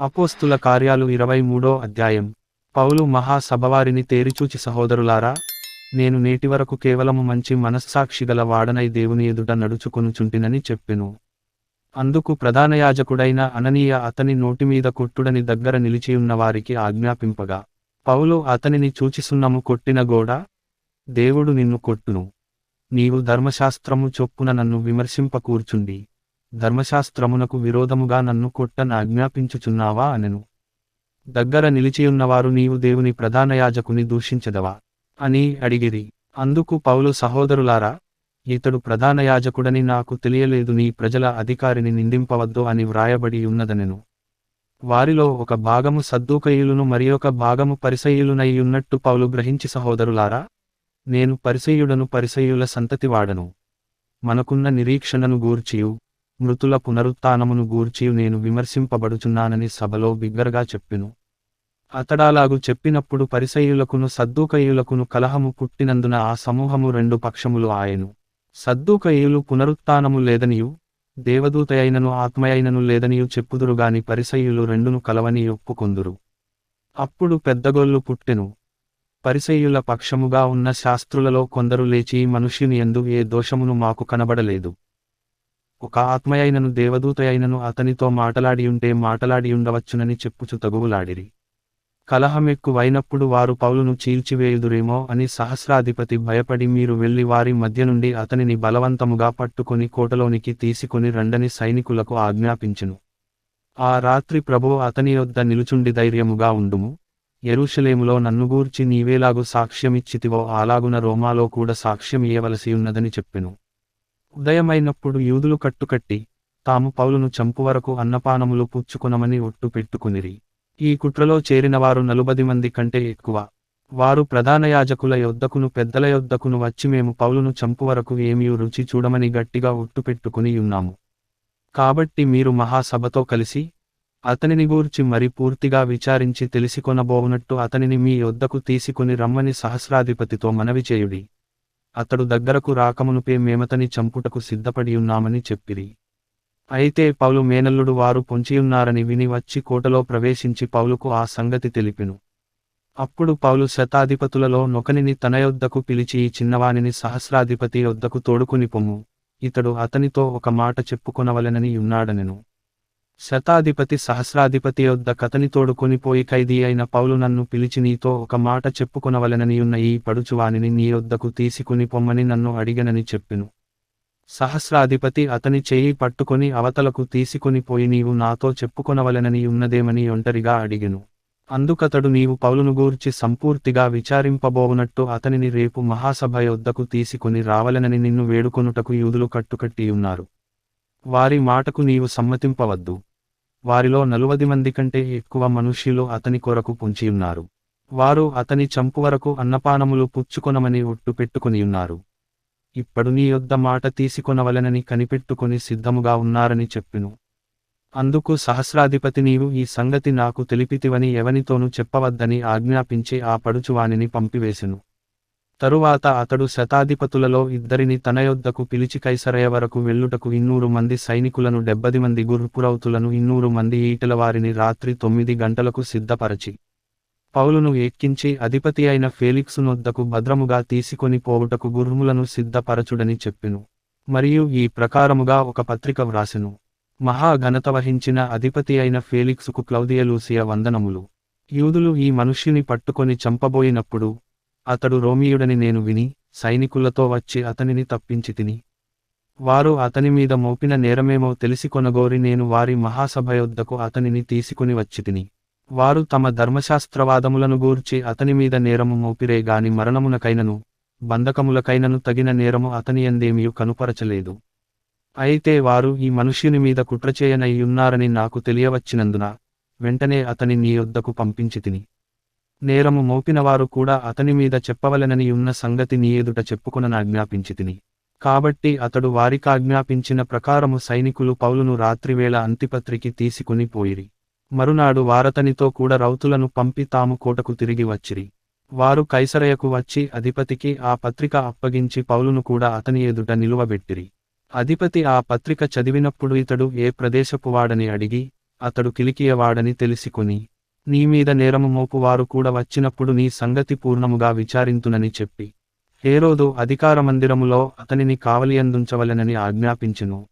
అపోస్తుల కార్యాలు ఇరవై మూడో అధ్యాయం. పౌలు మహాసభవారిని తేరిచూచి సహోదరులారా నేను నేటి వరకు కేవలము మంచి మనస్సాక్షి గల వాడనై దేవుని ఎదుట నడుచుకొనుచుంటినని చెప్పెను. అందుకు ప్రధాన యాజకుడైన అననీయ అతని నోటిమీద కొట్టుడని దగ్గర నిలిచియున్న వారికి ఆజ్ఞాపింపగా పౌలు అతనిని చూచిసున్నము కొట్టిన గోడ దేవుడు నిన్ను కొట్టును. నీవు ధర్మశాస్త్రము చొప్పున నన్ను విమర్శింపకూర్చుండి. ధర్మశాస్త్రమునకు విరోధముగా నన్ను కొట్టన్ ఆజ్ఞాపించుచున్నావా అనెను. దగ్గర నిలిచియున్నవారు నీవు దేవుని ప్రధాన యాజకుని దూషించదవా? అని అడిగిరి. అందుకు పౌలు సహోదరులారా ఇతడు ప్రధాన యాజకుడని నాకు తెలియలేదు నీ ప్రజల అధికారిని నిందింపవద్దు అని వ్రాయబడి ఉన్నదనెను వారిలో ఒక భాగము సద్దూకయులును మరియొక భాగము పరిసయులునై ఉన్నట్టు పౌలు గ్రహించి సహోదరులారా నేను పరిసయుడను పరిసయుల సంతతివాడను. మనకున్న నిరీక్షణను గూర్చియు. మృతుల పునరుత్నమును గూర్చి నేను విమర్శింపబడుచున్నానని సభలో బిగ్గరగా చెప్పెను. అతడాలాగు చెప్పినప్పుడు పరిసయులకును సద్దూకయులకును కలహము పుట్టినందున ఆ సమూహము రెండు పక్షములు ఆయను. సద్దూకయులు పునరుత్నము లేదనియు దేవదూతయైనను ఆత్మయైనను లేదనియు చెప్పుదురుగాని పరిసయులు రెండును కలవని ఒప్పుకొందురు. అప్పుడు పెద్దగొల్లు పుట్టెను. పరిసయుల పక్షముగా ఉన్న శాస్త్రులలో కొందరు లేచి మనుష్యుని ఎందు ఏ దోషమును మాకు కనబడలేదు. ఒక ఆత్మయైనను దేవదూతయైనను అతనితో మాటలాడియుంటే మాటలాడియుండవచ్చునని చెప్పుచు తగువులాడిరి. కలహమెక్కువైనప్పుడు వారు పౌలును చీల్చివేయుదురేమో అని సహస్రాధిపతి భయపడి మీరు వెళ్ళి వారి మధ్య నుండి అతనిని బలవంతముగా పట్టుకుని కోటలోనికి తీసుకొని రండని సైనికులకు ఆజ్ఞాపించును. ఆ రాత్రి ప్రభువు అతని యొద్ద నిలుచుండి ధైర్యముగా ఉండుము. ఎరుషలేములో నన్నుగూర్చి నీవేలాగు సాక్ష్యమిచ్చితివో అలాగున రోమాలో కూడా సాక్ష్యం ఇయ్యవలసి ఉన్నదని చెప్పెను. ఉదయమైనప్పుడు యూదులు కట్టుకట్టి తాము పౌలును చంపు వరకు అన్నపానములు పుచ్చుకొనమని ఒట్టు పెట్టుకునిరి. ఈ కుట్రలో చేరినవారు నలుబది మంది కంటే ఎక్కువ. వారు ప్రధాన యాజకుల యొద్దకును పెద్దల యొద్దకును వచ్చి మేము పౌలును చంపు వరకు ఏమీ రుచి చూడమని గట్టిగా ఒట్టు పెట్టుకుని ఉన్నాము. కాబట్టి మీరు మహాసభతో కలిసి అతనిని గూర్చి మరి పూర్తిగా విచారించి తెలిసికొనబోవునట్టు అతనిని మీ యొద్దకు తీసుకుని రమ్మని సహస్రాధిపతితో మనవి చేయుడి. అతడు దగ్గరకు రాకమునుపే మేమతని చంపుటకు సిద్ధపడియున్నామని చెప్పిరి. అయితే పౌలు మేనల్లుడు వారు పొంచియున్నారని విని వచ్చి కోటలో ప్రవేశించి పౌలుకు ఆ సంగతి తెలిపెను. అప్పుడు పౌలు శతాధిపతులలో నొకనిని తన యొద్దకు పిలిచి ఈ చిన్నవానిని సహస్రాధిపతి యొద్దకు తోడుకుని పొమ్ము ఇతడు అతనితో ఒక మాట చెప్పుకొనవలెనని ఉన్నాడనెను. శతాధిపతి సహస్రాధిపతి యొద్ద కతని తోడుకొని పోయి ఖైదీ అయిన పౌలు నన్ను పిలిచి నీతో ఒక మాట చెప్పుకొనవలెనని ఉన్న ఈ పడుచువానిని నీ యొద్దకు తీసుకుని పొమ్మని నన్ను అడిగనని చెప్పెను. సహస్రాధిపతి అతని చేయి పట్టుకొని అవతలకు తీసుకుని పోయి నీవు నాతో చెప్పుకొనవలెనని ఉన్నదేమని ఒంటరిగా అడిగెను. అందుకతడు నీవు పౌలును గూర్చి సంపూర్తిగా విచారింపబోవునట్టు అతనిని రేపు మహాసభ యొద్దకు తీసుకుని రావలెనని నిన్ను వేడుకొనుటకు యూదులు కట్టుకట్టి ఉన్నారు వారి మాటకు నీవు సమ్మతింపవద్దు. వారిలో నలువది మంది కంటే ఎక్కువ మనుష్యులు అతని కొరకు పుంచియున్నారు వారు అతని చంపు వరకు అన్నపానములు పుచ్చుకొనమని ఒట్టు పెట్టుకునియున్నారు ఇప్పుడు నీ యొద్ద మాట తీసుకొనవలెనని కనిపెట్టుకుని సిద్ధముగా ఉన్నారని చెప్పిను. అందుకు సహస్రాధిపతి నీవు ఈ సంగతి నాకు తెలిపితివని ఎవనితోనూ చెప్పవద్దని ఆజ్ఞాపించి ఆ పడుచువానిని పంపివేసెను తరువాత అతడు శతాధిపతులలో ఇద్దరిని తన యొద్దకు పిలిచి కైసరయ వరకు వెళ్ళుటకు ఇన్నూరు మంది సైనికులను డెబ్బది మంది గుర్పురౌతులను ఇన్నూరు మంది ఈటల వారిని రాత్రి తొమ్మిది గంటలకు సిద్ధపరచి. పౌలును ఎక్కించి అధిపతి అయిన ఫేలిక్సునొద్దకు భద్రముగా తీసుకొని పోవుటకు గుర్ములను సిద్ధపరచుడని చెప్పెను. మరియు ఈ ప్రకారముగా ఒక పత్రిక వ్రాసెను. మహా ఘనత వహించిన అధిపతి అయిన ఫేలిక్సుకు క్లౌదియలూసియ వందనములు. యూదులు ఈ మనుష్యుని పట్టుకొని చంపబోయినప్పుడు అతడు రోమియుడని నేను విని సైనికులతో వచ్చి అతనిని తప్పించి తిని. వారు అతని మీద మోపిన నేరమేమో తెలిసి కొనగోరి నేను వారి మహాసభయొద్దకు అతనిని తీసుకుని వచ్చి తిని. వారు తమ ధర్మశాస్త్రవాదములను గూర్చి అతని మీద నేరము మోపిరే గాని మరణమునకైనను బంధకములకైనను తగిన నేరము అతని ఎందేమియు కనుపరచలేదు. అయితే వారు ఈ మనుష్యుని మీద కుట్రచేయనయ్యున్నారని నాకు తెలియవచ్చినందున వెంటనే అతని నీ యొద్దకు పంపించి తిని. నేరము మోపినవారు కూడా అతని మీద చెప్పవలెనని ఉన్న సంగతి నీ ఎదుట చెప్పుకొననాజ్ఞాపించి తిని కాబట్టి అతడు వారికాజ్ఞాపించిన ప్రకారము సైనికులు పౌలును రాత్రివేళ అంతిపత్రికి తీసుకుని పోయిరి. మరునాడు వారతనితో కూడా రౌతులను పంపి తాము కోటకు తిరిగి వచ్చిరి. వారు కైసరయకు వచ్చి అధిపతికి ఆ పత్రిక అప్పగించి పౌలును కూడా అతని ఎదుట నిలువబెట్టిరి. అధిపతి ఆ పత్రిక చదివినప్పుడు ఇతడు ఏ ప్రదేశపువాడని అడిగి అతడు కిలికియవాడని తెలిసికొని నీ మీద మోపు వారు కూడా వచ్చినప్పుడు నీ సంగతి పూర్ణముగా విచారింతునని చెప్పి. హేరోదు అధికారమందిరములో అతనిని కావలియందుంచవలెనని ఆజ్ఞాపించెను.